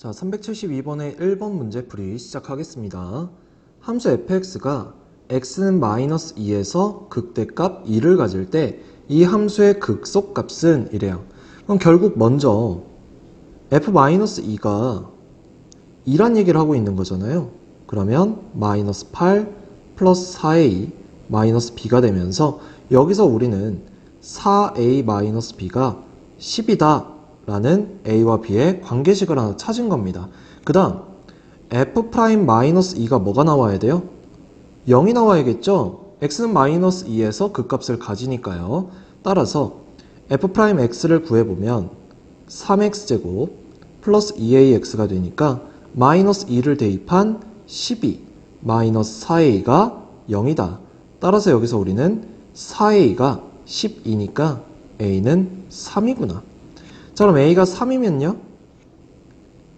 자, 372번의 1번 문제 풀이 시작하겠습니다. 함수 fx가 x는 마이너스 2에서 극대값 2를 가질 때 이 함수의 극속값은 이래요. 그럼 결국 먼저 f-2가 2란 얘기를 하고 있는 거잖아요. 그러면 마이너스 8 플러스 4a 마이너스 b가 되면서 여기서 우리는 4a 마이너스 b가 10이다 라는 a와 b의 관계식을 하나 찾은 겁니다. 그 다음 f 프라임 마이너스 2가 뭐가 나와야 돼요? 0이 나와야겠죠? x는 마이너스 2에서 그 값을 가지니까요. 따라서 f 프라임 x를 구해보면 3x제곱 플러스 2ax가 되니까 마이너스 2를 대입한 12 마이너스 4a가 0이다. 따라서 여기서 우리는 4a가 10이니까 a는 3이구나. 자 그럼 a가 3이면요?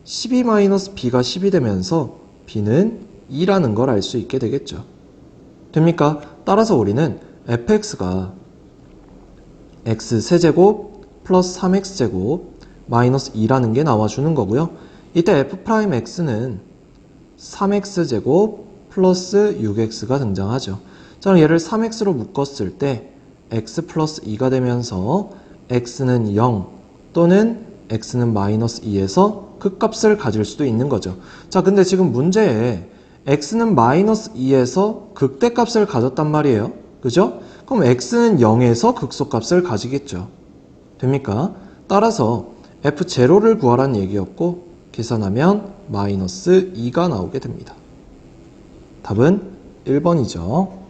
12-b가 10이 되면서 b는 2라는 걸 알 수 있게 되겠죠. 됩니까? 따라서 우리는 fx가 x 세제곱 플러스 3x제곱 마이너스 2라는 게 나와주는 거고요. 이때 f'x는 3x제곱 플러스 6x가 등장하죠. 자, 그럼 얘를 3x로 묶었을 때 x 플러스 2가 되면서 x는 0 또는 x는 마이너스 2에서 그 값을 가질 수도 있는 거죠. 자, 근데 지금 문제에 x는 마이너스 2에서 극대값을 가졌단 말이에요. 그죠? 그럼 x는 0에서 극소값을 가지겠죠. 됩니까? 따라서 f0를 구하라는 얘기였고 계산하면 마이너스 2가 나오게 됩니다. 답은 1번이죠.